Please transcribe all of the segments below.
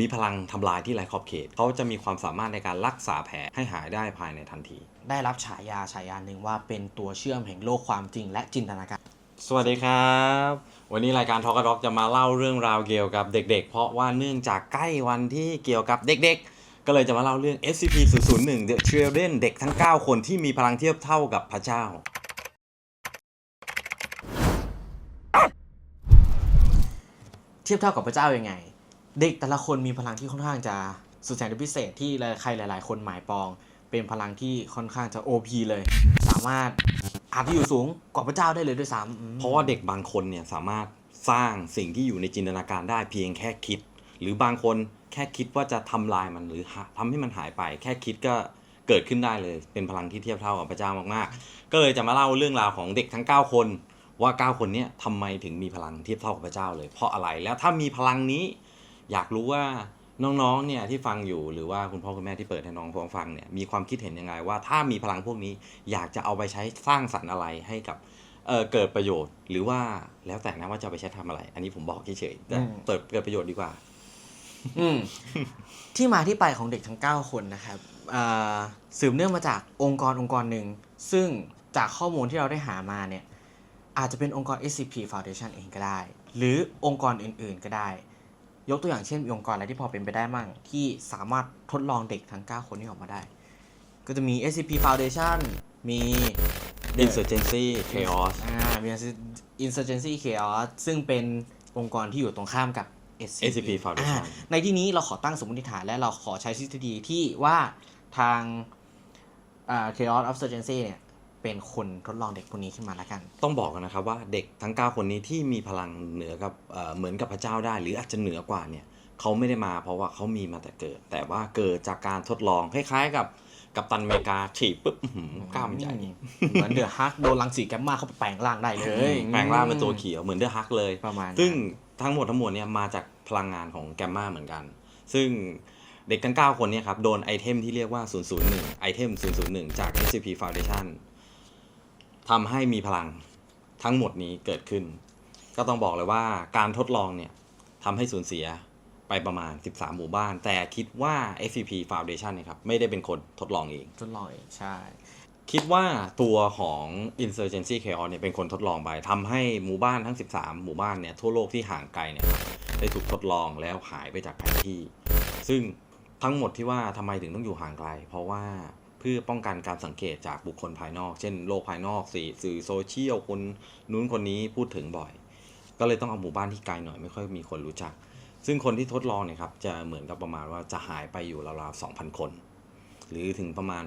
มีพลังทำลายที่ไร้ขอบเขต เขาจะมีความสามารถในการรักษาแผลให้หายได้ภายในทันที ได้รับฉายาฉายาหนึ่งว่าเป็นตัวเชื่อมแห่งโลกความจริงและจินตนาการ สวัสดีครับ วันนี้รายการทอกด็อกจะมาเล่าเรื่องราวเกี่ยวกับเด็ก ๆ เพราะว่าเนื่องจากใกล้วันที่เกี่ยวกับเด็ก ๆ ก็เลยจะมาเล่าเรื่อง SCP-001 The Children เด็กทั้ง 9 คนที่มีพลังเทียบเท่ากับพระเจ้าเทียบเท่ากับพระเจ้ายังไง เด็กแต่ละคนมีพลังที่ค่อนข้างจะสุดแสนพิเศษที่ใครหลาย ๆ คนหมายปอง เป็นพลังที่ค่อนข้างจะ OP เลย สามารถอาจจะอยู่สูงกว่าพระเจ้าได้เลยด้วยซ้ำเพราะว่าเด็กบางคนเนี่ยสามารถสร้างสิ่งที่อยู่ในจินตนาการได้เพียงแค่คิด หรือบางคนแค่คิดว่าจะทำลายมันหรือหาทำให้มันหายไป แค่คิดก็เกิดขึ้นได้เลย เป็นพลังที่เทียบเท่ากับพระเจ้ามากๆ ก็เลยจะมาเล่าเรื่องราวของเด็กทั้ง 9 คน ว่า 9 คนเนี้ทำไมถึงมีพลังเทียบเท่ากับพระเจ้าเลย เพราะอะไรแล้วถ้ามีพลังนี้ อยากรู้ว่าน้องๆเนี่ยที่ฟังอยู่หรือว่าคุณพ่อคุณแม่ที่เปิดให้น้องฟังเนี่ยมีความคิดเห็นยังไงว่าถ้ามีพลังพวกนี้อยากจะเอาไปใช้สร้างสรรค์อะไรให้กับเออเกิดประโยชน์ หรือว่าแล้วแต่นะว่าจะเอาไปใช้ทำอะไร อันนี้ผมบอกเฉยๆแต่อืมเปิดเกิดประโยชน์ดีกว่า อืมที่มาที่ไปของเด็กทั้ง 9 คนนะครับอ่าสืบเนื่องมาจากองค์กรองค์กรหนึ่งซึ่งจากข้อมูลที่เราได้หามาเนี่ยอาจจะเป็นองค์กร SCP Foundation เองก็ได้ หรือองค์กรอื่น ๆ ก็ได้ ยกตัวอย่างเช่นมีองค์กรอะไรที่พอเป็นไปได้มั่ง ที่สามารถทดลองเด็กทั้ง 9 คนนี้ออกมาได้ ก็จะมี SCP Foundation มี The insurgency chaos อ่ามี Insurgency Chaos ซึ่งเป็นองค์กรที่อยู่ตรงข้ามกับ SCP, SCP Foundation อ่าในที่นี้เราขอตั้งสมมติฐานและเราขอใช้ทฤษฎีที่ว่าทางอ่า Chaos of Surgency เนี่ย เป็นคนทดลองเด็กพวกนี้ขึ้นมาแล้วกัน ต้องบอกกันนะครับว่าเด็กทั้ง 9 คนนี้ที่มีพลังเหนือกับเอ่อเหมือนกับพระเจ้าได้ หรืออาจจะเหนือกว่าเนี่ยเขาไม่ได้มาเพราะว่าเขามีมาแต่เกิด แต่ว่าเกิดจากการทดลองคล้ายๆกับกับตันอเมริกาฉีดปุ๊บอื้อหือกล้ามใหญ่ เหมือนเดือดฮักโดนรังสีแกมมาเข้าไปแปลงร่างได้เลยแปลงร่างเป็นตัวเขียวเหมือนเดอะฮักเลย ประมาณนั้นซึ่งทั้งหมดทั้งมวลเนี่ยมาจากพลังงานของแกมมาเหมือนกัน ซึ่งเด็กทั้ง 9 คนเนี่ยครับ โดนไอเทมที่เรียกว่า 001 ไอเทม 001 จาก SCP Foundation ทำให้มีพลังทั้งหมดนี้เกิดขึ้น ก็ต้องบอกเลยว่าการทดลองเนี่ยทำให้สูญเสียไปประมาณ 13 หมู่บ้าน แต่คิดว่า SCP Foundation เนี่ยครับไม่ได้เป็นคนทดลองเอง ทดลองเองใช่ คิดว่าตัวของ Insurgency Chaos เนี่ยเป็นคนทดลองไปทำให้หมู่บ้านทั้ง 13 หมู่บ้านเนี่ยทั่วโลกที่ห่างไกลเนี่ยได้ถูกทดลองแล้วหายไปจากแผนที่ ซึ่งทั้งหมดที่ว่าทำไมถึงต้องอยู่ห่างไกล เพราะว่า เพื่อป้องกันการสังเกตจากบุคคลภายนอก เช่นโลกภายนอกสื่อโซเชียลคนนู้นคนนี้พูดถึงบ่อย ก็เลยต้องเอาหมู่บ้านที่ไกลหน่อยไม่ค่อยมีคนรู้จัก ซึ่งคนที่ทดลองเนี่ยครับจะเหมือนกับประมาณว่าจะหายไปอยู่ราวๆ2,000 คน หรือถึงประมาณ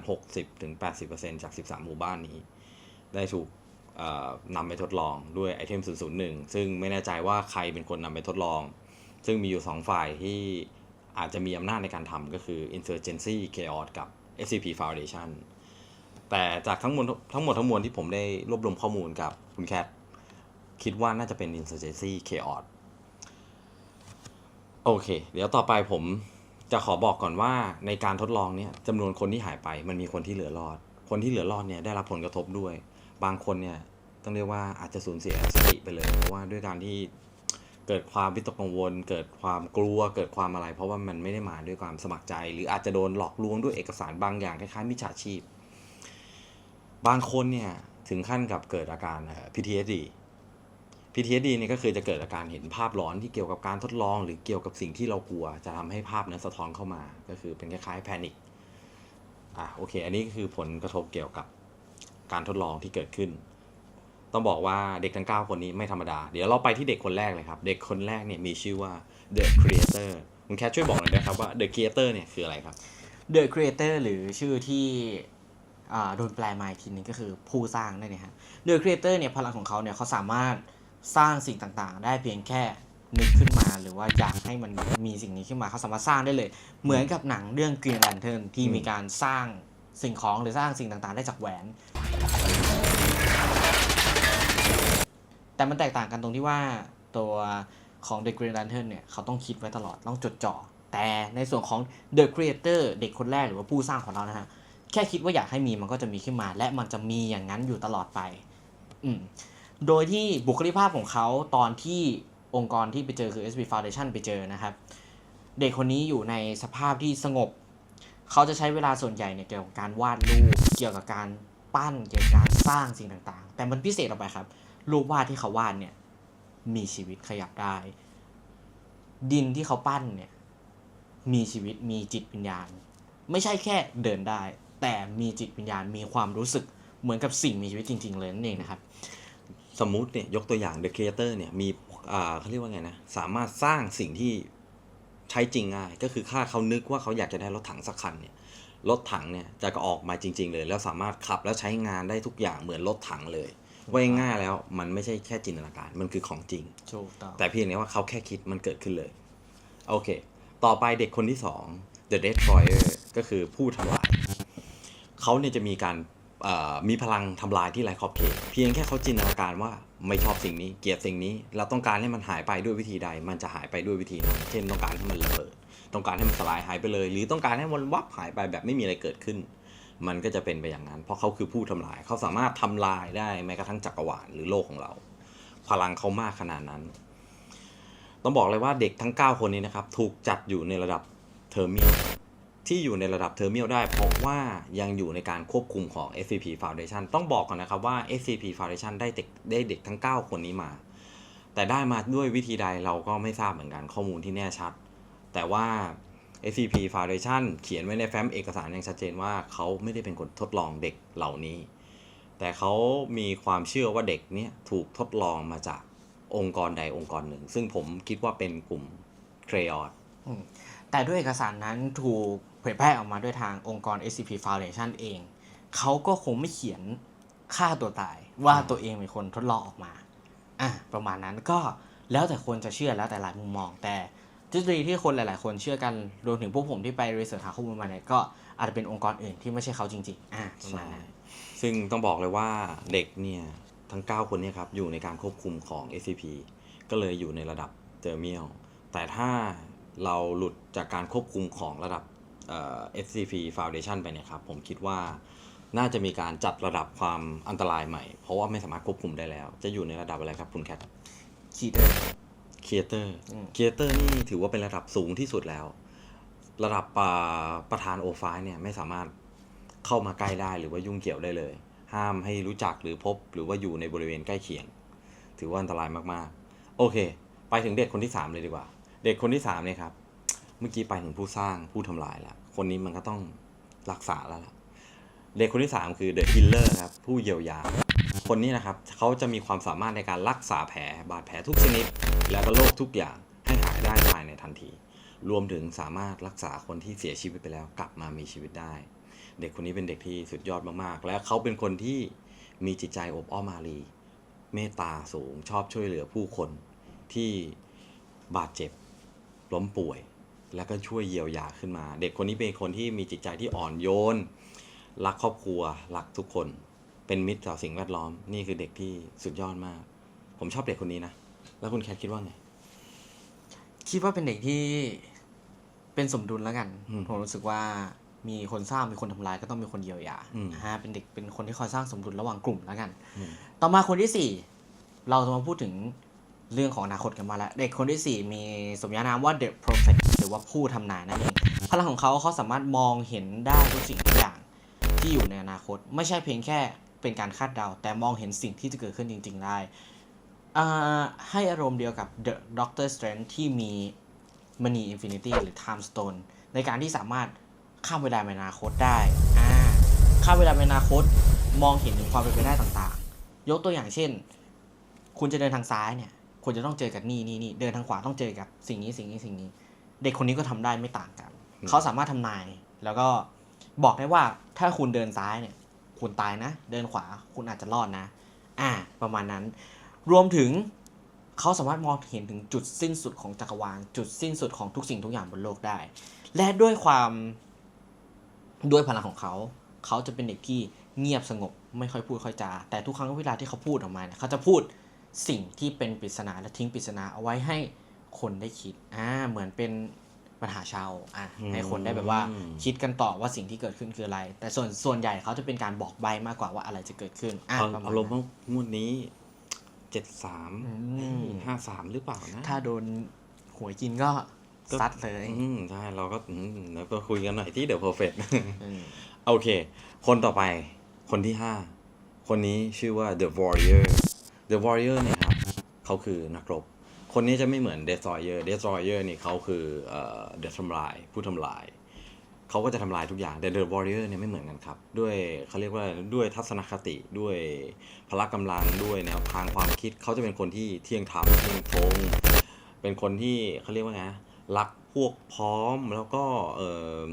60-80%จาก 13 หมู่บ้านนี้ ได้ถูกนำไปทดลองด้วยไอเทม 001 ซึ่งไม่แน่ใจว่าใครเป็นคนนำไปทดลอง ซึ่งมีอยู่ 2 ฝ่ายที่อาจจะมีอำนาจในการทำก็คือ Insurgency Chaos กับ SCP Foundation แต่จากทั้งหมดทั้งหมดทั้งมวลที่ผมได้รวบรวมข้อมูลกับคุณแคทคิดว่าน่าจะเป็น Insurgency Chaos โอเค เดี๋ยวต่อไปผมจะขอบอกก่อนว่าในการทดลองเนี่ยจำนวนคนที่หายไปมันมีคนที่เหลือรอด คนที่เหลือรอดเนี่ยได้รับผลกระทบด้วย บางคนเนี่ยต้องเรียกว่าอาจจะสูญเสียสติไปเลยเพราะว่าด้วยการที่ เกิดความวิตกกังวล เกิดความกลัว เกิดความอะไร เพราะว่ามันไม่ได้มาด้วยความสมัครใจ หรืออาจจะโดนหลอกลวงด้วยเอกสารบางอย่างคล้ายๆมิจฉาชีพ บางคนเนี่ยถึงขั้นกับเกิดอาการ PTSD PTSD เนี่ยก็คือจะเกิดอาการเห็นภาพหลอนที่เกี่ยวกับการทดลอง หรือเกี่ยวกับสิ่งที่เรากลัว จะทำให้ภาพนั้นสะท้อนเข้ามา ก็คือเป็นคล้ายๆแพนิคอะโอเค อันนี้คือผลกระทบเกี่ยวกับการทดลองที่เกิดขึ้น ต้องบอกว่าเด็กทั้ง 9 คนนี้ไม่ธรรมดา เดี๋ยวเราไปที่เด็กคนแรกเลยครับ เด็กคนแรกเนี่ยมีชื่อว่า The Creator คุณแคทช่วยบอกหน่อยได้ครับว่า The Creator เนี่ยคืออะไรครับ The Creator หรือชื่อที่อ่าโดนแปลมาอีกทีนึงก็คือผู้สร้างนั่นเองฮะ The Creator เนี่ยพลังของเขาเนี่ยเขาสามารถสร้างสิ่งต่างๆ ได้เพียงแค่นึกขึ้นมาหรือว่าอยากให้มันมีสิ่งนี้ขึ้นมาเขาสามารถสร้างได้เลย เหมือนกับหนังเรื่อง Green Lantern ที่มีการสร้างสิ่งของหรือสร้างสิ่งต่างๆ ได้จากแหวน แต่มันแตกต่างกันตรงที่ว่าตัวของ The Green Lantern เนี่ยเขาต้องคิดไว้ตลอดต้องจดจ่อ แต่ในส่วนของ The Creator เด็กคนแรกหรือว่าผู้สร้างของเรานะฮะ แค่คิดว่าอยากให้มีมันก็จะมีขึ้นมา และมันจะมีอย่างนั้นอยู่ตลอดไป อืมโดยที่บุคลิกภาพของเขาตอนที่องค์กรที่ไปเจอคือ SB Foundation ไปเจอนะครับ เด็กคนนี้อยู่ในสภาพที่สงบ เขาจะใช้เวลาส่วนใหญ่เนี่ยเกี่ยวกับการวาดรูปเกี่ยวกับการปั้นเกี่ยวกับการสร้างสิ่งต่างๆ แต่มันพิเศษออกไปครับ รูปวาดที่เขาวาดเนี่ย มีชีวิตขยับได้ ดินที่เขาปั้นเนี่ย มีชีวิตมีจิตวิญญาณ ไม่ใช่แค่เดินได้ แต่มีจิตวิญญาณมีความรู้สึกเหมือนกับสิ่งมีชีวิตจริง ๆ เลยนั่นเองนะครับ สมมุติเนี่ยยกตัวอย่าง The Creator เนี่ยมีอ่าเขาเรียกว่าไงนะสามารถสร้างสิ่งที่ใช้จริงง่าย ก็คือค่าเขานึกว่าเขาอยากจะได้รถถังสักคันเนี่ยรถถังเนี่ยจะออกมาจริง ๆ เลย แล้วสามารถขับแล้วใช้งานได้ทุกอย่างเหมือนรถถังเลย ว่าง่ายๆแล้วมันไม่ใช่แค่จินตนาการมันคือของจริง ถูกต้องแต่เพียงแต่ว่าเขาแค่คิดมันเกิดขึ้นเลย โอเค ต่อไปเด็กคนที่สอง The Destroyer ก็คือผู้ทำลาย เขาเนี่ยจะมีการเอ่อมีพลังทำลายที่ไร้ขอบเขตเพียงแค่เขาจินตนาการว่าไม่ชอบสิ่งนี้ เกลียดสิ่งนี้ เราต้องการให้มันหายไปด้วยวิธีใด มันจะหายไปด้วยวิธีนั้นเช่นต้องการให้มันระเบิด ต้องการให้มันสลายหายไปเลย หรือต้องการให้มันวับหายไปแบบไม่มีอะไรเกิดขึ้น มันก็จะเป็นไปอย่างนั้น เพราะเขาคือผู้ทำลาย เขาสามารถทำลายได้แม้กระทั่งจักรวาลหรือโลกของเรา พลังเขามากขนาดนั้น ต้องบอกเลยว่าเด็กทั้ง 9 คนนี้นะครับถูกจัดอยู่ในระดับเทอร์มียลที่อยู่ในระดับเทอร์มียลได้ เพราะว่ายังอยู่ในการควบคุมของ SCP Foundation ต้องบอกก่อนนะครับว่า SCP Foundation ได้เด็กได้เด็กทั้ง 9 คนนี้มา แต่ได้มาด้วยวิธีใดเราก็ไม่ทราบเหมือนกันข้อมูลที่แน่ชัด แต่ว่า SCP Foundation เขียนไว้ในแฟ้มเอกสารอย่างชัดเจนว่าเขาไม่ได้เป็นคนทดลองเด็กเหล่านี้ แต่เขามีความเชื่อว่าเด็กเนี้ยถูกทดลองมาจากองค์กรใดองค์กรหนึ่ง ซึ่งผมคิดว่าเป็นกลุ่มเครอแต่ด้วยเอกสารนั้นถูกเผยแพร่ออกมาด้วยทางองค์กร SCP Foundation เอง เขาก็คงไม่เขียนฆ่าตัวตายว่าตัวเองเป็นคนทดลองออกมา อะประมาณนั้นก็แล้วแต่คนจะเชื่อแล้วแต่หลายมุมมองแต่ ทฤษฎีที่คนหลาย ๆ คนเชื่อกันรวมถึงพวกผมที่ไปรีเสิร์ชหาข้อมูลมาเนี่ยก็อาจจะเป็นองค์กรอื่นที่ไม่ใช่เขาจริง ๆ อะประมาณนั้นซึ่งต้องบอกเลยว่าเด็กเนี่ยทั้ง 9 คนเนี่ยครับอยู่ในการควบคุมของ SCP ก็เลยอยู่ในระดับเทอร์เมียลแต่ถ้าเราหลุดจากการควบคุมของระดับเอ่อ SCP Foundation ไปเนี่ยครับผมคิดว่าน่าจะมีการจัดระดับความอันตรายใหม่ เพราะว่าไม่สามารถควบคุมได้แล้ว จะอยู่ในระดับอะไรครับคุณแคทคีเตอร์ ครีเอเตอร์อืมครีเอเตอร์นี่ถือว่าเป็นระดับสูงที่สุดแล้ว ระดับอ่าประธานโอไฟเนี่ยไม่สามารถเข้ามาใกล้ได้หรือว่ายุ่งเกี่ยวได้เลย ห้ามให้รู้จักหรือพบหรือว่าอยู่ในบริเวณใกล้เคียง ถือว่าอันตรายมากๆ โอเค ไปถึงเด็กคนที่ 3 เลยดีกว่า เด็กคนที่3เนี่ยครับ เมื่อกี้ไปถึงผู้สร้างผู้ทำลายแล้วคนนี้มันก็ต้องรักษาแล้วล่ะ เด็กคนที่ 3 คือเดอะฮิลเลอร์ครับผู้เยียวยา คนนี้นะครับเขาจะมีความสามารถในการรักษาแผลบาดแผลทุกชนิด และก็โรคทุกอย่างให้หายได้ภายในทันที รวมถึงสามารถรักษาคนที่เสียชีวิตไปแล้วกลับมามีชีวิตได้ เด็กคนนี้เป็นเด็กที่สุดยอดมากๆ และเขาเป็นคนที่มีจิตใจอบอ้อมอารี เมตตาสูงชอบช่วยเหลือผู้คนที่บาดเจ็บล้มป่วย แล้วก็ช่วยเยียวยาขึ้นมา เด็กคนนี้เป็นคนที่มีจิตใจที่อ่อนโยน รักครอบครัว รักทุกคน เป็นมิตรต่อสิ่งแวดล้อม นี่คือเด็กที่สุดยอดมาก ผมชอบเด็กคนนี้นะ แล้วคุณแคทคิดว่าไง คิดว่าเป็นเด็กที่เป็นสมดุลแล้วกันอืมผมรู้สึกว่ามีคนสร้างมีคนทำลายก็ต้องมีคนเยียวยาอืมนะฮะเป็นเด็กเป็นคนที่คอยสร้างสมดุลระหว่างกลุ่มแล้วกันอืมต่อมาคนที่สี่เราจะมาพูดถึงเรื่องของอนาคตกันมาแล้ว เด็กคนที่สี่มีสมญานามว่า The Prophet หรือว่าผู้ทำนายนั่นเองพลังของเขาเขาสามารถมองเห็นได้ทุกสิ่งทุก อย่างที่อยู่ในอนาคต ไม่ใช่เพียงแค่เป็นการคาดเดา แต่มองเห็นสิ่งที่จะเกิดขึ้นจริง ๆ ได้อ่าให้อารมณ์เดียวกับ The Doctor Strange ที่มีมณี Infinity หรือ Time Stone ในการที่สามารถข้ามเวลาไปอนาคตได้อ่าข้ามเวลาไปอนาคตมองเห็นถึงความเป็นไปได้ต่างๆ ยกตัวอย่างเช่น คุณจะเดินทางซ้ายเนี่ยคุณจะต้องเจอกับนี่นี่นี่เดินทางขวาต้องเจอกับสิ่งนี้สิ่งนี้สิ่งนี้ เด็กคนนี้ก็ทำได้ไม่ต่างกันอืมเขาสามารถทำนายแล้วก็ บอกได้ว่าถ้าคุณเดินซ้ายเนี่ยคุณตายนะ เดินขวาคุณอาจจะรอดนะ อ่า ประมาณนั้น รวมถึงเขาสามารถมองเห็นถึงจุดสิ้นสุดของจักรวาล จุดสิ้นสุดของทุกสิ่งทุกอย่างบนโลกได้ และด้วยความด้วยพลังของเขา เขาจะเป็นเด็กที่เงียบสงบ ไม่ค่อยพูดค่อยจา แต่ทุกครั้งเวลาที่เขาพูดออกมาเนี่ยเขาจะพูดสิ่งที่เป็นปริศนาและทิ้งปริศนาเอาไว้ให้คนได้คิด อ่า เหมือนเป็น ปัญหาชาวอะให้คนได้แบบว่าอืมคิดกันต่อว่าสิ่งที่เกิดขึ้นคืออะไร แต่ส่วนส่วนใหญ่เขาจะเป็นการบอกใบมากกว่าว่าอะไรจะเกิดขึ้นอะเอาประมาณอารมณ์นั้นว่างวดนี้เจ็ดสามอืมห้าสามหรือเปล่านะ ถ้าโดนหวยกินก็ก็ซัดเลยอืมใช่เราก็อืมแล้วก็คุยกันหน่อยที่เดี๋ยวเพอร์เฟกอืมโอเค คนต่อไปคนที่ห้าคนนี้ชื่อว่า The Warrior The Warrior เนี่ยครับเขาคือนักรบ คนนี้จะไม่เหมือน Destroyer Destroyer นี่เขาคือเอ่อ The ทำลายผู้ทำลายเขาก็จะทำลายทุกอย่างแต่ The Warrior เนี่ยไม่เหมือนกันครับ ด้วยเขาเรียกว่าด้วยทัศนคติด้วยพละกำลังด้วยแนวทางความคิดเขาจะเป็นคนที่เที่ยงธรรมเที่ยงตรงเป็นคนที่เขาเรียกว่าไงรักพวกพ้อมแล้วก็เออ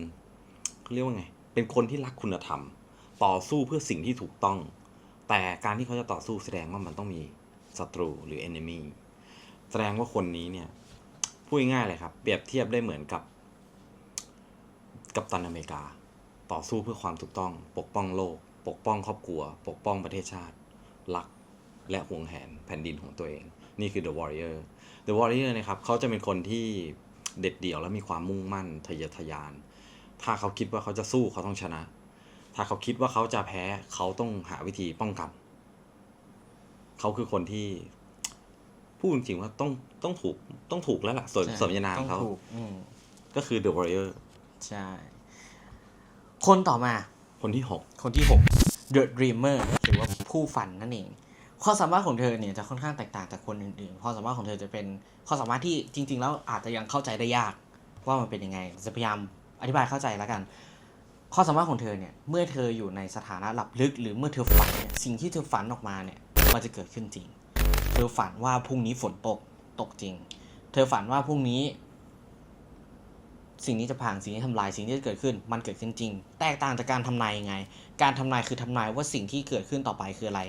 เขาเรียกว่าไง เป็นคนที่รักคุณธรรม ต่อสู้เพื่อสิ่งที่ถูกต้อง แต่การที่เขาจะต่อสู้แสดงว่ามันต้องมีศัตรูหรือ enemy แสดงว่าคนนี้เนี่ยพูดง่ายเลยครับ เปรียบเทียบได้เหมือนกับกัปตันอเมริกา ต่อสู้เพื่อความถูกต้อง ปกป้องโลก ปกป้องครอบครัว ปกป้องประเทศชาติ รักและห่วงแหนแผ่นดินของตัวเอง นี่คือ The Warrior The Warrior นะครับเขาจะเป็นคนที่เด็ดเดี่ยวและมีความมุ่งมั่นทะเยอทะยาน ถ้าเขาคิดว่าเขาจะสู้เขาต้องชนะ ถ้าเขาคิดว่าเขาจะแพ้เขาต้องหาวิธีป้องกัน เขาคือคนที่ พูดจริงๆว่าต้องต้องถูกต้องถูกแล้วล่ะสมใช่สมญานามต้องเขาถูกอืมก็คือ The Warrior ใช่ คนต่อมา คนที่หกคนที่6 The Dreamer หรือว่าผู้ฝันนั่นเองความสามารถของเธอเนี่ยจะค่อนข้างแตกต่างจากคนอื่นๆความสามารถของเธอจะเป็นความสามารถที่จริง ๆ แล้วอาจจะยังเข้าใจได้ยาก ว่ามันเป็นยังไง จะพยายามอธิบายเข้าใจแล้วกันความสามารถของเธอเนี่ย เมื่อเธออยู่ในสถานะหลับลึก หรือเมื่อเธอฝันเนี่ยสิ่งที่เธอฝันออกมาเนี่ย มันจะเกิดขึ้นจริง เธอฝันว่าพรุ่งนี้ฝนตกตกจริง เธอฝันว่าพรุ่งนี้ สิ่งนี้จะพังสิ่งนี้ทำลายสิ่งที่จะเกิดขึ้น มันเกิดขึ้นจริง แตกต่างจากการทำนายยังไง การทำนายคือทำนายว่าสิ่งที่เกิดขึ้นต่อไปคืออะไร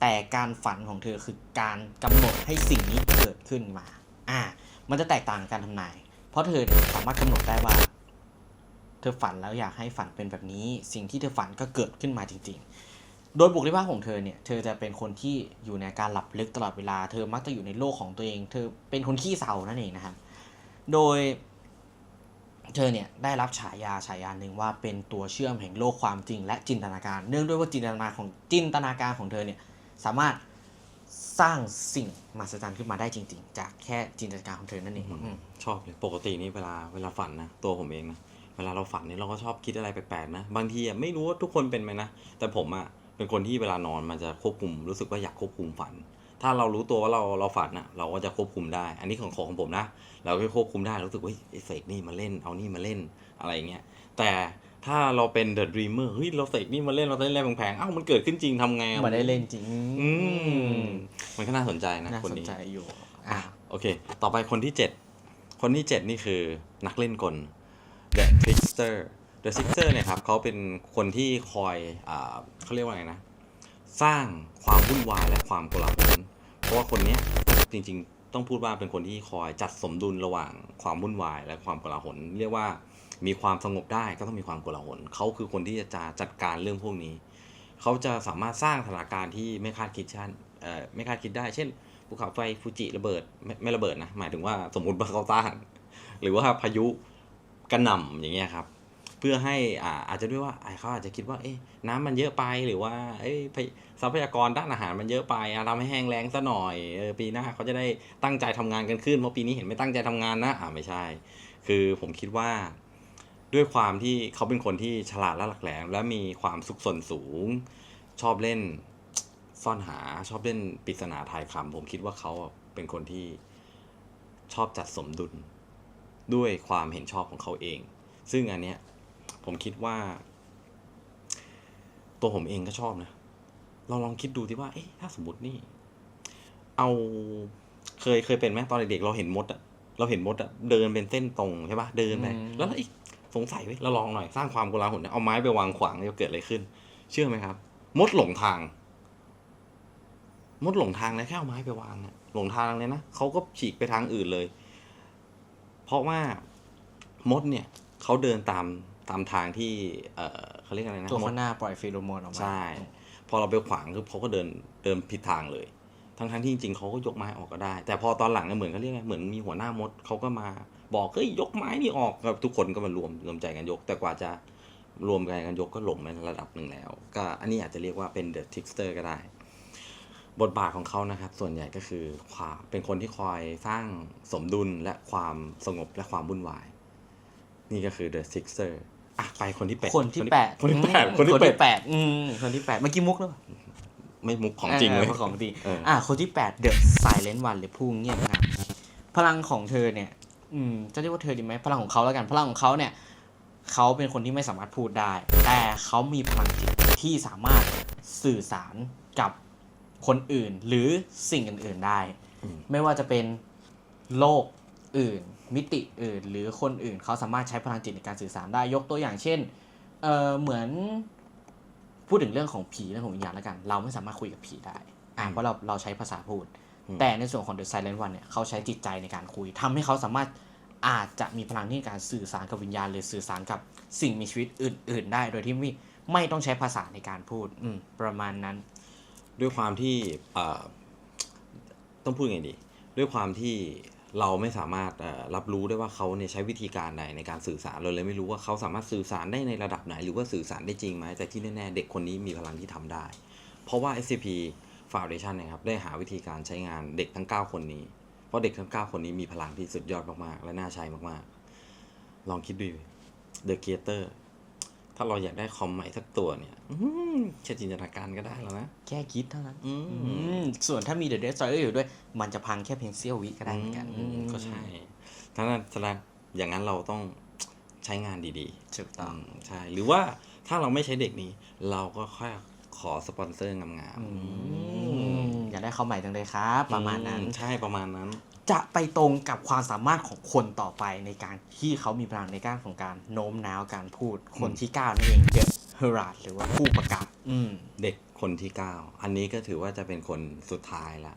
แต่การฝันของเธอคือการกำหนดให้สิ่งนี้เกิดขึ้นมา อ่า มันจะแตกต่างกับการทำนาย เพราะเธอสามารถกำหนดได้ว่าเธอฝันแล้วอยากให้ฝันเป็นแบบนี้ สิ่งที่เธอฝันก็เกิดขึ้นมาจริง ๆ โดยบุคลิกภาพของเธอเนี่ย เธอจะเป็นคนที่อยู่ในการหลับลึกตลอดเวลา เธอมักจะอยู่ในโลกของตัวเอง เธอเป็นคนขี้เศร้านั่นเองนะครับ โดย เธอเนี่ยได้รับฉายาฉายาหนึ่งว่าเป็นตัวเชื่อมแห่งโลกความจริง และจินตนาการ เนื่องด้วยว่าจินตนาการของจินตนาการของเธอเนี่ยสามารถสร้างสิ่งมหัศจรรย์ขึ้นมาได้จริง ๆ จากแค่จินตนาการของเธอนั่นเองชอบเลยปกตินี่เวลาเวลาฝันนะตัวผมเองนะเวลาเราฝันเนี่ยเราก็ชอบคิดอะไรแปลกๆนะบางทีอะไม่รู้ว่าทุกคนเป็นไหมนะแต่ผมอะ เป็นคนที่เวลานอนมันจะควบคุมรู้สึกว่าอยากควบคุมฝัน ถ้าเรารู้ตัวว่าเราเราฝันอะเราก็จะควบคุมได้ อันนี้ของของผมนะ เราก็ควบคุมได้รู้สึกว่าเฮ้ยไอ้เสกนี่มาเล่นเอานี่มาเล่นอะไรอย่างเงี้ยแต่ถ้าเราเป็นเดอะดรีมเมอร์เฮ้ยเราเสกนี่มาเล่นเราเล่นอะไรแพงๆเอ้ามันเกิดขึ้นจริงทำไงอะมาได้เล่นจริง อืมมันก็น่าสนใจนะน่าคนสนนี้ใจอยู่อะโอเค ต่อไปคนที่7คนที่7นี่คือนักเล่นกล The Trickster The Trickster เนี่ยครับเขาเป็นคนที่คอยอเขาเรียกว่าไงนะ สร้างความวุ่นวายและความโกลาหลเพราะว่าคนนี้จริงๆ ต้องพูดว่าเป็นคนที่คอยจัดสมดุลระหว่างความวุ่นวายและความโกลาหลเรียกว่ามีความสงบได้ก็ต้องมีความโกลาหลเขาคือคนที่จะจัดการเรื่องพวกนี้ เขาจะสามารถสร้างสถานการณ์ที่ไม่คาดคิดชันไม่คาดคิดได้ เช่นภูเขาไฟฟูจิระเบิดไม่ไม่ระเบิดนะหมายถึงว่าสมมติว่าเขาสร้าง หรือว่าพายุกระหน่ำอย่างเงี้ยครับ เพื่อให้อ่าอาจจะด้วยว่าเขาอาจจะคิดว่าเอ๊ะน้ำมันเยอะไปหรือว่าเอ้ทรัพยากรด้านอาหารมันเยอะไปทำให้แห้งแล้งซะหน่อยออปีหน้าเขาจะได้ตั้งใจทำงานกันขึ้นเพราะปีนี้เห็นไม่ตั้งใจทำงานนะอ่าไม่ใช่ คือผมคิดว่าด้วยความที่เขาเป็นคนที่ฉลาดและหลักแหลมและมีความสุขสนสูง ชอบเล่นซ่อนหาชอบเล่นปริศนาทายคำผมคิดว่าเขาเป็นคนที่ชอบจัดสมดุลด้วยความเห็นชอบของเขาเอง ซึ่งอันเนี้ย ผมคิดว่า ตัวผมเองก็ชอบนะ เราลองคิดดูที่ว่า เอ๊ะถ้าสมมตินี่ เอาเคยเคยเป็นไหมตอนเด็กๆเราเห็นมดอะเราเห็นมดอะเดินเป็นเส้นตรงใช่ปะเดินไปอืมแล้วเอ๊ะสงสัยเว้ยเราลองหน่อยสร้างความโกลาหลนะเอาไม้ไปวางขวางจะเกิดอะไรขึ้น เชื่อไหมครับ มดหลงทาง มดหลงทางเลยแค่เอาไม้ไปวางอะหลงทางเลยนะเขาก็ฉีกไปทางอื่นเลย เพราะว่ามดเนี่ยเขาเดินตาม ตามทางที่เออเขาเรียกอะไรนะตัวมดข้างหน้าปล่อยฟีโรโมนออกมาใช่ พอเราไปขวางคือเขาก็เดินเดินผิดทางเลย ทั้งทั้งที่จริงๆเขาก็ยกไม้ออกก็ได้ แต่พอตอนหลังเนี่ยเหมือนเขาเรียกไงเหมือนมีหัวหน้ามดเขาก็มาบอกเฮ้ยยกไม้นี่ออกครับทุกคนก็มารวมรวมใจกันยก แต่กว่าจะรวมใจกันยกก็หลงในระดับหนึ่งแล้ว ก็อันนี้อาจจะเรียกว่าเป็น the trickster ก็ได้ บทบาทของเขานะครับ ส่วนใหญ่ก็คือความเป็นคนที่คอยสร้างสมดุลและความสงบและความวุ่นวาย นี่ก็คือ The Sixer อะ ไปคนที่แปดคนที่แปดคนที่แปดอืมคนที่แปดแปดอืมคนที่แปดเมื่อกี้มุกแล้วไม่มุกของจริงเลยของจริงเอออ่อ่าคนที่แปด The Silent One หรือผู้เงียบงันพลังของเธอเนี่ย อืมจะเรียกว่าเธอดีไหมพลังของเขาแล้วกันพลังของเขาเนี่ยเขาเป็นคนที่ไม่สามารถพูดได้ แต่เขามีพลังจิตที่สามารถสื่อสารกับคนอื่น หรือสิ่งอื่น ๆได้อืมไม่ว่าจะเป็นโลก อื่น มิติอื่น หรือคนอื่นเขาสามารถใช้พลังจิตในการสื่อสารได้ยกตัวอย่างเช่นเออเหมือนพูดถึงเรื่องของผีเรื่องของวิญญาณแล้วกัน เราไม่สามารถคุยกับผีได้อ่าเพราะเราเราใช้ภาษาพูดอืมแต่ในส่วนของ The Silent One เนี่ยเขาใช้จิตใจในการคุยทำให้เขาสามารถอาจจะมีพลังที่ในการสื่อสารกับวิญญาณ หรือสื่อสารกับสิ่งมีชีวิตอื่น ๆ ได้ โดยที่ไม่ไม่ต้องใช้ภาษาในการพูดอืมประมาณนั้น ด้วยความที่เอ่อต้องพูดไงดี ด้วยความที่ เราไม่สามารถรับรู้ได้ว่าเขาเนี่ยใช้วิธีการใดในการสื่อสารเราเลยไม่รู้ว่าเขาสามารถสื่อสารได้ในระดับไหน หรือว่าสื่อสารได้จริงไหมแต่ที่แน่ๆเด็กคนนี้มีพลังที่ทำได้ เพราะว่า SCP Foundation นะครับได้หาวิธีการใช้งานเด็กทั้ง 9 คนนี้ เพราะเด็กทั้ง 9 คนนี้มีพลังที่สุดยอดมากๆ และน่าใช้มากๆ ลองคิดดู The Creator ถ้าเราอยากได้คอมใหม่สักตัวเนี่ยอื้อหือแค่จินตนาการก็ได้แล้วนะ แค่คิดเท่านั้นอืมอืมส่วนถ้ามี The Destroyer อยู่ด้วย มันจะพังแค่เพียงเสี้ยววิก็ได้เหมือนกันอืมอืมก็ใช่ถ้านั้นแสดงอย่างนั้นเราต้องใช้งานดีถูกๆต้องอืมใช่ หรือว่าถ้าเราไม่ใช้เด็กนี้ เราก็ค่อย ขอสปอนเซอร์งามอืๆมอยากได้เขาใหม่จังเลยครับประมาณนั้น อืใช่ประมาณนั้น จะไปตรงกับความสามารถของคนต่อไปในการที่เขามีพลังในการของการโน้มน้าวการพูด คนที่เก้านั่นเองเดอะเฮราดหรือว่าผู้ประกาศอืม เด็กคนที่ 9 อันนี้ก็ถือว่าจะเป็นคนสุดท้ายละ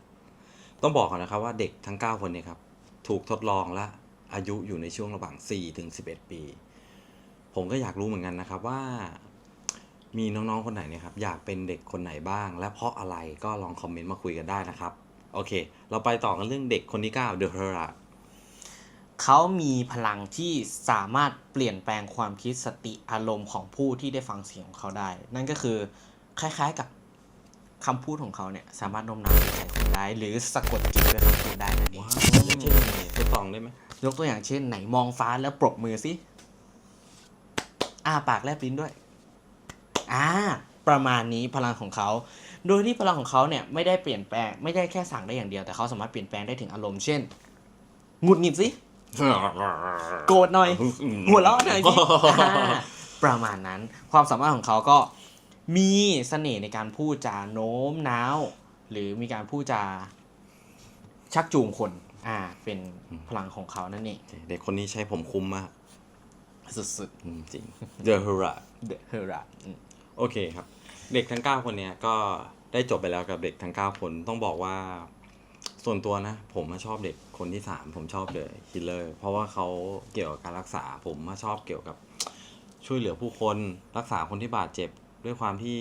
ต้องบอกก่อนนะครับว่าเด็กทั้ง 9 คนเนี้ครับ ถูกทดลองและอายุอยู่ในช่วงระหว่าง4ถึง11 ปี ผมก็อยากรู้เหมือนกันนะครับว่า มีน้องๆคนไหนเนี่ยครับอยากเป็นเด็กคนไหนบ้าง และเพราะอะไรก็ลองคอมเมนต์มาคุยกันได้นะครับ โอเค เราไปต่อกันเรื่องเด็กคนที่9 The Herald เขามีพลังที่สามารถเปลี่ยนแปลงความคิดสติอารมณ์ของผู้ที่ได้ฟังเสียงของเขาได้ นั่นก็คือคล้ายๆกับคำพูดของเขาเนี่ยสามารถโน้มน้าวจิตใจคนได้ หรือสะกดจิตด้วยคำพูดได้นั่นเองว้าวอย่างเช่นยังไงทดลองได้ไหมยกตัวอย่างเช่นไหนมองฟ้าแล้วปรบมือสิอ้าปากแลบลิ้นด้วย อ่าประมาณนี้พลังของเขา โดยที่พลังของเขาเนี่ยไม่ได้เปลี่ยนแปลงไม่ได้แค่สั่งได้อย่างเดียวแต่เขาสามารถเปลี่ยนแปลงได้ถึงอารมณ์เช่นหงุดหงิดสิโกรธหน่อยหัวเราะหน่อยสิอ่าประมาณนั้นความสามารถของเขาก็มีเสน่ห์ในการพูดจาโน้มน้าว หรือมีการพูดจาชักจูงคน อ่า เป็นพลังของเขานั่นเองเด็กคนนี้ใช้ผมคุ้มมาก สุดอืมจริง The Herald ๆเดอะเฮรา โอเคครับ เด็กทั้ง 9 คนเนี้ยก็ได้จบไปแล้วกับเด็กทั้ง 9 คนต้องบอกว่า ส่วนตัวนะ ผมมาชอบเด็กคนที่ 3 ผมชอบเดอะฮิลเลอร์เพราะว่าเขาเกี่ยวกับการรักษา ผมมาชอบเกี่ยวกับช่วยเหลือผู้คนรักษาคนที่บาดเจ็บ ด้วยความที่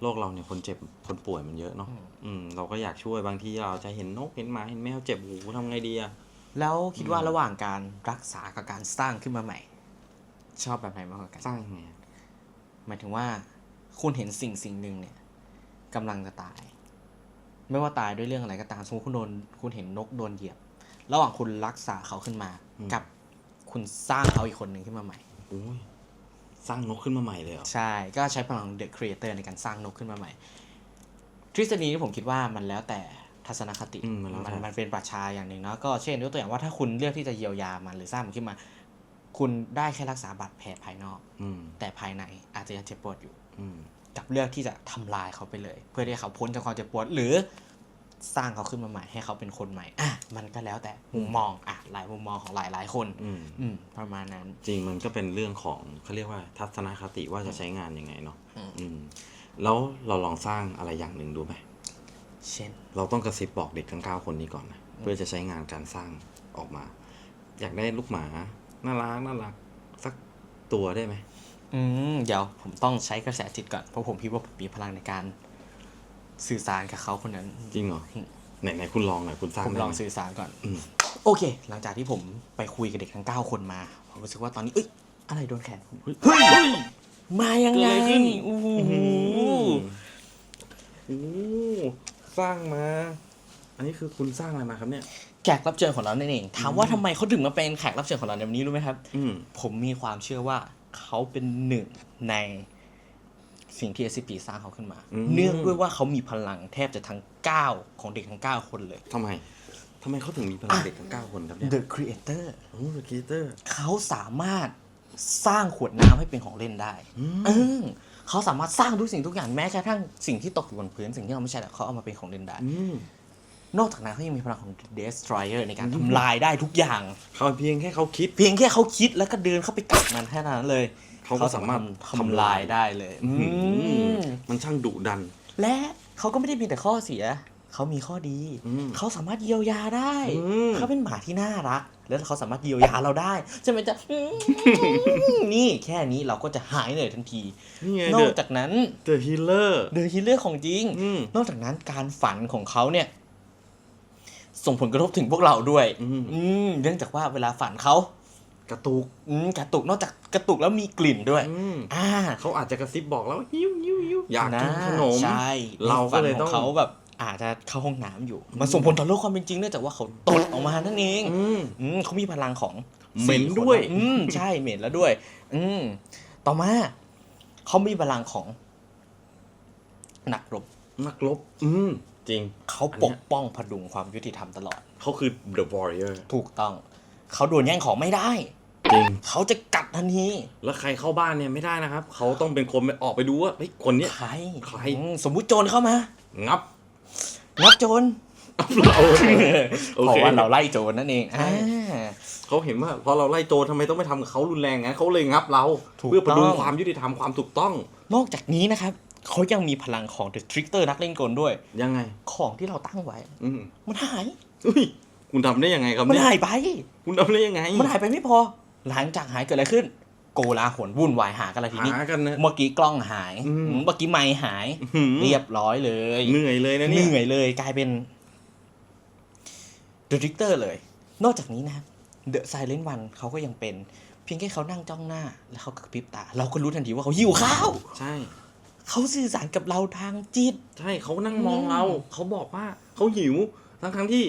โลกเราเนี่ยคนเจ็บคนป่วยมันเยอะเนาะอืมเราก็อยากช่วยบางทีเราจะเห็นนกเห็นหมาเห็นแมวเจ็บหูทำไงดีอะแล้วคิดว่าระหว่างการรักษากับการสร้างขึ้นมาใหม่ ชอบแบบไหนมากกว่ากันสร้างไงหมายถึงว่า คุณเห็นสิ่งสิ่งหนึ่งเนี่ยกำลังจะตาย ไม่ว่าตายด้วยเรื่องอะไรก็ตามสมมติคุณโดนคุณเห็นนกโดนเหยียบ ระหว่างคุณรักษาเขาขึ้นมา กับคุณสร้างเขาอีกคนหนึ่งขึ้นมาใหม่อุ้ยสร้างนกขึ้นมาใหม่เลยเหรอใช่ ก็ใช้พลัง The Creator ในการสร้างนกขึ้นมาใหม่ ทฤษฎีนี้ผมคิดว่ามันแล้วแต่ทัศนคติอืมมันแล้วแต่มันเป็นปรัชญาอย่างหนึ่งเนาะก็เช่นยกตัวอย่างว่าถ้าคุณเลือกที่จะเยียวยามันหรือสร้างมันขึ้นมา คุณได้แค่รักษาบาดแผลภายนอก อืมแต่ภายในอาจจะยังเจ็บปวดอยู่ อืมกับเลือกที่จะทำลายเขาไปเลย เพื่อที่ให้เขาพ้นจากความเจ็บปวด หรือสร้างเขาขึ้นมาใหม่ให้เขาเป็นคนใหม่อะมันก็แล้วแต่มุมมองอะหลายมุมมองของหลายหลายๆคน อืมอืม ประมาณนั้น จริงมันก็เป็นเรื่องของเขาเรียกว่าทัศนคติว่าจะใช้งานยังไงเนาะอืม อืมแล้วเราลองสร้างอะไรอย่างหนึ่งดูไหม เช่น เราต้องกระซิบบอกเด็กทั้งเก้าคนนี้ก่อนนะเพื่อจะใช้งานการสร้างออกมา อยากได้ลูกหมา น่ารักน่ารักสักตัวได้ไหมอืมเดี๋ยวผมต้องใช้กระแสจิตก่อนเพราะผมคิดว่าผมมีพลังในการสื่อสารกับเขาคนนั้น จริงเหรอไหนไหนคุณลองหน่อยคุณสร้างผมลองได้ไหสื่อสารก่อนอืมโอเค หลังจากที่ผมไปคุยกับเด็กทั้ง 9 คนมา ผมรู้สึกว่าตอนนี้เอ้ยอะไรโดนแขนผมเฮ้ยเฮ้ย มายังไงเกิดอะไรขึ้น โอ้โหโอ้โหสร้างมา อันนี้คือคุณสร้างอะไรมาครับเนี่ย แขกรับเชิญของเรานั่นเอง ถามว่าทำไมเขาถึงมาเป็นแขกรับเชิญของเราในวันนี้รู้ไหมครับ อืมผมมีความเชื่อว่าเขาเป็นหนึ่งในสิ่งที่ SCP สร้างเขาขึ้นมาอืมเนื่องด้วยว่าเขามีพลังแทบจะทั้ง 9 ของเด็กทั้ง 9 คนเลยทำไมทำไมเขาถึงมีพลังเด็กทั้งเก้าคนครับเนี่ย The Creator โอ้เดอะคีเตอร์เขาสามารถสร้างขวดน้ำให้เป็นของเล่นได้เออเขาสามารถสร้างทุกสิ่งทุกอย่างแม้กระทั่งสิ่งที่ตกอยู่บนพื้นสิ่งที่เราไม่ใช่แต่เขาเอามาเป็นของเล่นได้อืม นอกจากนั้นเขายังมีพลังของ Destroyer ในการทำลายได้ทุกอย่าง เขาเพียงแค่เขาคิด เพียงแค่เขาคิดแล้วก็เดินเข้าไปกัดมันแค่นั้นเลยเขาก็สามารถทำลายได้เลยอืมมันช่างดุดัน และเขาก็ไม่ได้มีแต่ข้อเสีย เขามีข้อดีอืมเขาสามารถเยียวยาได้อืมเขาเป็นหมาที่น่ารัก แล้วเขาสามารถเยียวยาเราได้ใช่ไหมจ๊ะอืมนี่แค่นี้เราก็จะหายเหนื่อยทันทีนี่ไงนเดอกอะจากนั้นเดอะฮีเลอร์เดอะฮีเลอร์ของจริงอืมนอกจากนั้นการฝันของเขาเนี่ย ส่งผลกระทบถึงพวกเราด้วยอืมอืมเนื่องจากว่าเวลาฝันเขากระตุกอืมกระตุกนอกจากกระตุกแล้วมีกลิ่นด้วยอืมอ่าเขาอาจจะกระซิบบอกแล้วหิวหิวหิวอยากกินขนมใช่เราก็เลยในฝันขต้องเขาแบบอาจจะเข้าห้องน้ำอยู่ มันส่งผลต่อโลกความเป็นจริงเนื่องจากว่าเขาตดออกมานั่นเองอืมอืมเขามีพลังของเหม็นสี่คด้วย อืมใช่เหม็นแล้วด้วย อืมต่อมาเขามีพลังของ นักรบนักรบ อืม จริงเขาอันปเนี้กยป้องพดุงความยุติธรรมตลอด เขาคือ The Warrior ถูกต้อง เขาโดนแย่งของไม่ได้ จริง เขาจะกัดทันที แล้วใครเข้าบ้านเนี่ยไม่ได้นะครับ เขาต้องเป็นคนไปออกไปดูว่าเฮ้ยคนเนี้ยใครใครอืมสมมุติโจรเข้ามา งับงับโจรเราโอเพราะเคว่าเราไล่โจรนั่นเองอ่า เขาเห็นว่าพอเราไล่โจรทำไมต้องไปทำกับเขารุนแรงงั้นเขาเลยงับเรา ถูกเพื่อประดุงต้องความยุติธรรมความถูกต้อง นอกจากนี้นะครับ เขายังมีพลังของ The Trickster นักเล่นกลด้วย ยังไง ของที่เราตั้งไว้ อืมมันหาย อุ้ยคุณทำได้ยังไงครับมันเนี่ยหายไป คุณทำได้ยังไงมันหายไปไม่พอ หลังจากหายเกิดอะไรขึ้น โกลาหลวุ่นวายหากันละทีนี้ หากันนะ เมื่อกี้กล้องหาย อืม เมื่อกี้ไมค์หายหืมเรียบร้อยเลยเหนื่อยเลยนะเหเนี่ยนื่อยเลยกลายเป็น The Trickster เลย นอกจากนี้นะครับ The Silent One เขาก็ยังเป็น เพียงแค่เขานั่งจ้องหน้า แล้วเขากระพริบตา เราก็รู้ทันทีว่าเขาหิวข้าว ใช่ เขาสื่อสารกับเราทางจิต ใช่เขานั่งมองอืมเรา เขาบอกว่าเขาหิว ทั้งทั้งๆที่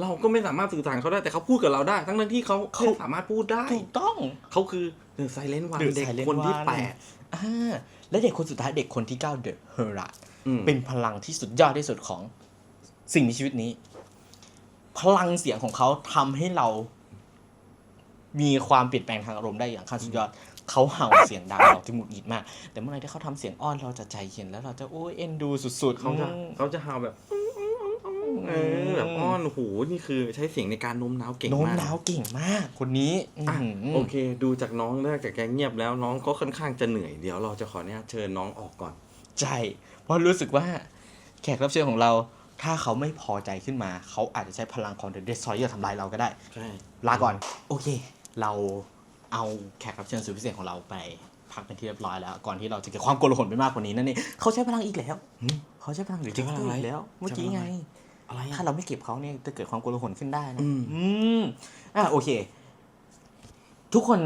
เราก็ไม่สามารถสื่อสารเขาได้แต่เขาพูดกับเราได้ ทั้งทั้งๆที่เขาเขาสามารถพูดได้ถูกต้องเขาคือเดอะไซเลนต์วัน The เด็ก Silent คนที่ One แปดอ่าและเด็กคนสุดท้ายเด็กคนที่9 The Herald อืมเป็นพลังที่สุดยอดที่สุดของสิ่งมีชีวิตนี้ พลังเสียงของเขาทำให้เรา มีความเปลี่ยนแปลงทางอารมณ์ได้อย่างขั้นสุดยอด เขาเห่าเสียงดังเราที่หงุดหงิดมาก แต่เมื่อไหรที่เขาทำเสียงอ้อนเราจะใจเย็นแล้วเราจะโอ้ยเอ็นดูสุดๆเขาจะอืมเขาจะหาวแบบเออแบบอ้อนหูนี่คือใช้เสียงในการโน้มน้าวเก่งโน้มมากน้าวเก่งมาก คนนี้อะอื้อหือโอเค ดูจากน้องเนื่องจากแกเงียบแล้วน้องก็ค่อนข้างจะเหนื่อยเดี๋ยวเราจะขออนุญาตเชิญน้องออกก่อนใช่เพราะรู้สึกว่าแขกรับเชิญของเราถ้าเขาไม่พอใจขึ้นมา เขาอาจจะใช้พลังของ The Destroyer ทำลายเราก็ได้ ใช่ ลาก่อน โอเค เรา เอาแขกรับเชิญสุดพิเศษของเราไปพักเป็นที่เรียบร้อยแล้ว ก่อนที่เราจะเกิดความโกลาหลไปมากกว่านี้นั่นเองเขาใช้พลังอีกแล้วหืมเขาใช้พลังหรือใช้พลังอะไรอีกแล้วเมื่อกี้ไงอะไรถ้าอะเราไม่เก็บเขาเนี่ยจะเกิดความโกลาหลขึ้นได้นะอืมอืมอะโอเค ทุกคน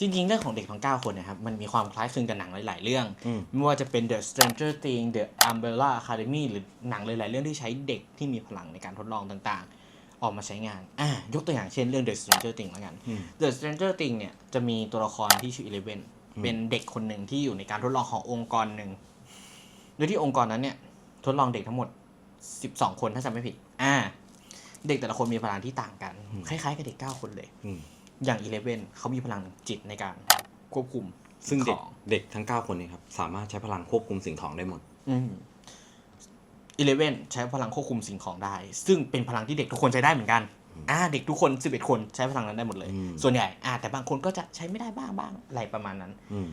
จริงๆ เรื่องของเด็กทั้ง9คนเนะครับ มันมีความคล้ายคลึงกับหนังหลาย ๆ เรื่องอืมไม่ว่าจะเป็น The Stranger Things The Umbrella Academy หรือหนังหลาย ๆ เรื่องที่ใช้เด็กที่มีพลังในการทดลองต่าง ๆ ออกมาใช้งาน อะยกตัวอย่างเช่นเรื่อง The Stranger Things แล้วกันอืม The Stranger Things เนี่ยจะมีตัวละครที่ชื่อ Eleven เป็นเด็กคนหนึ่งที่อยู่ในการทดลองขององค์กรหนึ่งโดยที่องค์กรนั้นเนี่ย ทดลองเด็กทั้งหมด 12 คนถ้าจำไม่ผิด อ่า เด็กแต่ละคนมีพลังที่ต่างกัน คล้ายๆกับเด็ก 9 คนเลยอืมอย่าง Eleven เขามีพลังจิตในการควบคุมซึ่งเด็กของเด็กทั้ง 9 คนเนี้ครับ สามารถใช้พลังควบคุมสิ่งของได้หมด อืม Eleven ใช้พลังควบคุมสิ่งของได้ ซึ่งเป็นพลังที่เด็กทุกคนใช้ได้เหมือนกันอ่าเด็กทุกคน 11 คนใช้พลังนั้นได้หมดเลยอืมส่วนใหญ่อ่าแต่บางคนก็จะใช้ไม่ได้บ้างบ้างอะไรประมาณนั้นอืม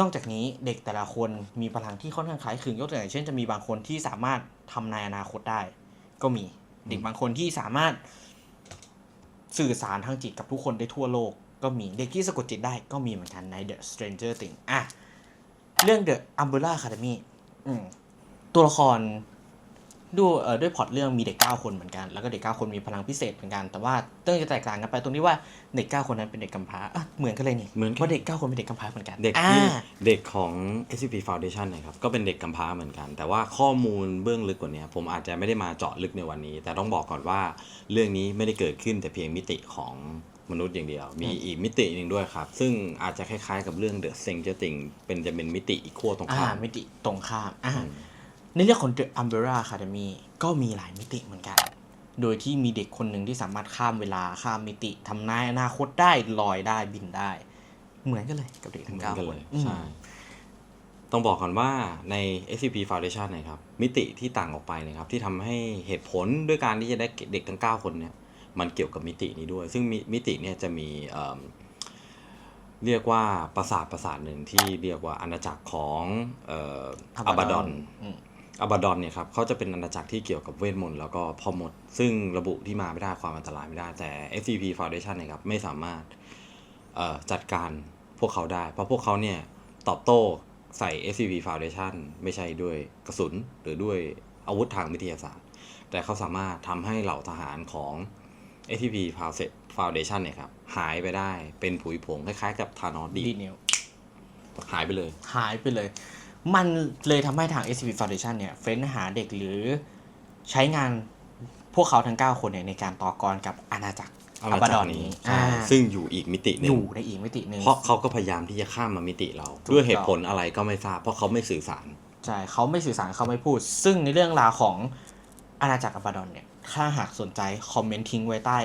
นอกจากนี้เด็กแต่ละคนมีพลังที่ค่อนข้างคล้ายคลึงยกตัวอย่างเช่นจะมีบางคนที่สามารถทำนายอนาคตได้ ก็มีเด็กบางคนที่สามารถสื่อสารทางจิตกับทุกคนได้ทั่วโลก ก็มีเด็กที่สะกดจิตได้ก็มีเหมือนกันใน The Stranger Things อะเรื่อง The Umbrella Academy อืม ตัวละครดูเอ่อด้วยพล็อตเรื่องมีเด็ก 9 คนเหมือนกัน แล้วก็เด็ก 9 คนมีพลังพิเศษเหมือนกัน แต่ว่าเรื่องจะแตกต่างกันไปตรงที่ว่าเด็ก 9 คนนั้นเป็นเด็กกำพร้าอะเหมือนกันเลยนี่เหมือนกันเพราะเด็ก 9 คนเป็นเด็กกำพร้าเหมือนกัน เด็กอ่าที่เด็กของ SCP Foundation นะครับ ก็เป็นเด็กกำพร้าเหมือนกัน แต่ว่าข้อมูลเบื้องลึกกว่านี้ผมอาจจะไม่ได้มาเจาะลึกในวันนี้ แต่ต้องบอกก่อนว่าเรื่องนี้ไม่ได้เกิดขึ้นแต่เพียงมิติของมนุษย์อย่างเดียว มีอีกมิติหนึ่งด้วยครับ ซึ่งอาจจะคล้ายๆ กับเรื่อง The Stranger Things เป็นจะเป็นมิติอีกขั้วตรงอ่าข้ามมิติตรงข้ามอ่าอืม ในเรื่องของ The Umbrella Academy ก็มีหลายมิติเหมือนกัน โดยที่มีเด็กคนหนึ่งที่สามารถข้ามเวลาข้ามมิติทำนายอนาคตได้ลอยได้บินได้ เหมือนกันเลยกับเด็กทั้งเหมือนเก้ากันคเลนยอืมใช่ต้องบอกก่อนว่าใน SCP Foundation เนะครับ มิติที่ต่างออกไปนะครับ ที่ทำให้เหตุผลด้วยการที่จะได้เด็กทั้ง 9 คนเนี่ยมันเกี่ยวกับมิตินี้ด้วย ซึ่งมิมิติเนี่ยจะมีเอิ่มเรียกว่าปราสาทปราสาทหนึ่งที่เรียกว่าอาณาจักรของเอ่ออาบาดอน อืมอาบาดอนเนี่ยครับเขาจะเป็นอาณาจักรที่เกี่ยวกับเวทมนต์แล้วก็พ่อมด ซึ่งระบุที่มาไม่ได้ความอันตรายไม่ได้ แต่ SCP Foundation เนี่ยครับไม่สามารถเอ่อจัดการพวกเขาได้ เพราะพวกเขาเนี่ยตอบโต้ใส่ SCP Foundation ไม่ใช่ด้วยกระสุนหรือด้วยอาวุธทางวิทยาศาสตร์ แต่เขาสามารถทำให้เหล่าทหารของ SCP Foundation เนี่ยครับหายไปได้เป็นผุยผงคล้ายๆ กับธานอสดีดีดเนียวหายไปเลย หายไปเลย มันเลยทำให้ทาง SCP Foundation เนี่ยเฟ้นหาเด็กหรือใช้งานพวกเขาทั้ง 9 คนเนี่ยในการต่อกรกับอาณาจักรอาอาณาบาจัดกอนรนี้นี้ใช่อ่าซึ่งอยู่อีกมิติหนึ่องยู่ในอีกมิติหนึ่งเพราะเขาก็พยายามที่จะข้ามมามิติเราถูกด้วยเหตุผลอะไรก็ไม่ทราบ เพราะเขาไม่สื่อสารใช่เขาไม่สื่อสารเขาไม่พูด ซึ่งในเรื่องราวของอาณาจักรอาบาดอนเนี่ยถ้าหากสนใจคอมเมนต์ทิ้งไว้ใต้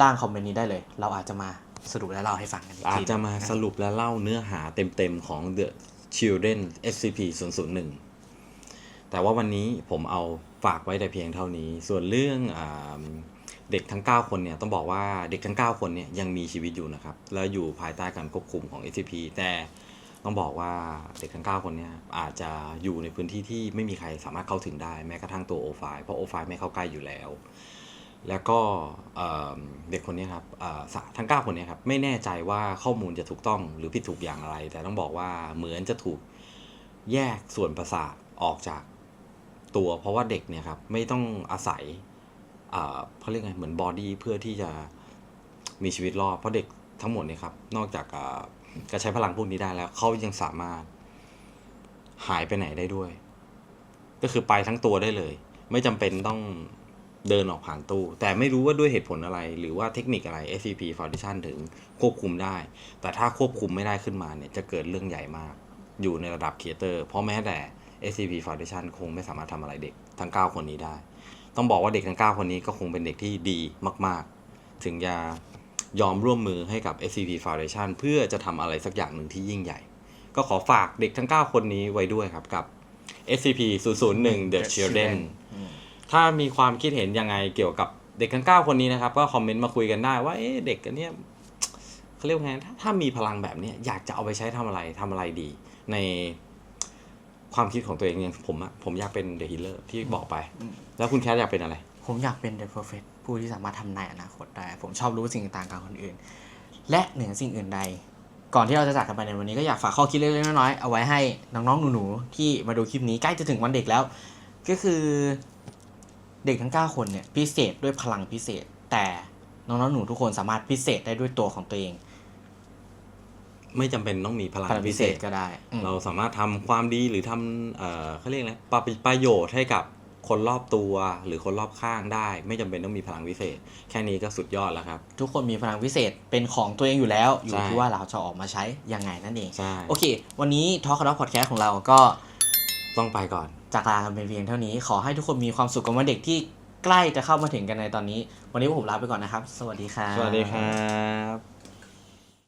ล่างคอมเมนต์นี้ได้เลย เราอาจจะมาสรุปและเล่าให้ฟังกันอีกอาจทีจะมาสรุปและเล่าเนื้อหาเต็มๆของ The Children SCP 001แต่ว่าวันนี้ผมเอาฝากไว้แต่เพียงเท่านี้ ส่วนเรื่องอเด็กทั้ง 9 คนเนี่ยต้องบอกว่าเด็กทั้ง 9 คนเนี่ยยังมีชีวิตอยู่นะครับ และอยู่ภายใต้การควบคุมของ SCP แต่ต้องบอกว่าเด็กทั้ง 9 คนเนี่ยอาจจะอยู่ในพื้นที่ที่ไม่มีใครสามารถเข้าถึงได้แม้กระทั่งตัว O5 เพราะ O5 ไม่เข้าใกล้อยู่แล้ว แล้วก็เด็กคนนี้ครับทั้ง 9 คนนี้ครับไม่แน่ใจว่าข้อมูลจะถูกต้องหรือผิดถูกอย่างไร แต่ต้องบอกว่าเหมือนจะถูกแยกส่วนประสาทออกจากตัว เพราะว่าเด็กเนี่ยครับไม่ต้องอาศัยเขาเรียกไงเหมือนบอดี้เพื่อที่จะมีชีวิตรอดเพราะเด็กทั้งหมดเนี่ยครับนอกจากจะใช้พลังพวกนี้ได้แล้วเขายังสามารถหายไปไหนได้ด้วย ก็คือไปทั้งตัวได้เลย ไม่จำเป็นต้อง เดินออกผ่านตู้ แต่ไม่รู้ว่าด้วยเหตุผลอะไร หรือว่าเทคนิคอะไร SCP Foundation ถึงควบคุมได้ แต่ถ้าควบคุมไม่ได้ขึ้นมาเนี่ยจะเกิดเรื่องใหญ่มาก อยู่ในระดับครีเอเตอร์เพราะแม้แต่ SCP Foundation คงไม่สามารถทำอะไรเด็กทั้ง 9 คนนี้ได้ ต้องบอกว่าเด็กทั้ง 9 คนนี้ก็คงเป็นเด็กที่ดีมาก ๆ ถึงจะยอมร่วมมือให้กับ SCP Foundation เพื่อจะทำอะไรสักอย่างหนึ่งที่ยิ่งใหญ่ ก็ขอฝากเด็กทั้ง 9 คนนี้ไว้ด้วยครับกับ SCP 001 The Children ถ้ามีความคิดเห็นยังไงเกี่ยวกับเด็กทั้ง9คนนี้นะครับ ก็คอมเมนต์มาคุยกันได้ว่าเอ๊ะเด็กกันเนี่ยเขาเรียกว่าไงถ้าถ้ามีพลังแบบเนี้ยอยากจะเอาไปใช้ทำอะไรทำอะไรดี ในความคิดของตัวเองอย่างผมอะผมอยากเป็นเดอะฮีเลอร์ที่บอกไปอืมแล้วคุณแคทอยากเป็นอะไร ผมอยากเป็น The Perfect ผู้ที่สามารถทำนายอนาคตได้ ผมชอบรู้สิ่งต่างๆกับคนอื่น และเหนือสิ่งอื่นใด ก่อนที่เราจะจากกันไปในวันนี้ก็อยากฝากข้อคิดเล็กๆน้อยๆเอาไว้ให้น้องๆหนูๆที่มาดูคลิปนี้ใกล้จะถึงวันเด็กแล้ว ก็คือ เด็กทั้ง 9 คนเนี่ยพิเศษด้วยพลังพิเศษ แต่น้องๆหนูทุกคนสามารถพิเศษได้ด้วยตัวของตัวเอง ไม่จำเป็นต้องมีพลังพลังพิพิเศเศษษก็ได้อืมเราสามารถทำความดีหรือทำเอ่อเขาเรียกอะไรประประโยชน์ให้กับคนรอบตัว หรือคนรอบข้างได้ ไม่จำเป็นต้องมีพลังพิเศษ แค่นี้ก็สุดยอดแล้วครับ ทุกคนมีพลังพิเศษเป็นของตัวเองอยู่แล้ว อยู่ใช่ ที่ว่าเราจะออกมาใช้ยังไงนั่นเอง ใช่โอเค วันนี้ทอ l k ค Talk Podcast ของเราก็ต้องไปก่อน จากลากันเป็นเพียงเท่านี้ ขอให้ทุกคนมีความสุขกับวันเด็กที่ใกล้จะเข้ามาถึงกันในตอนนี้ วันนี้ผมลาไปก่อนนะครับ สวัสดีครับ สวัสดีครับ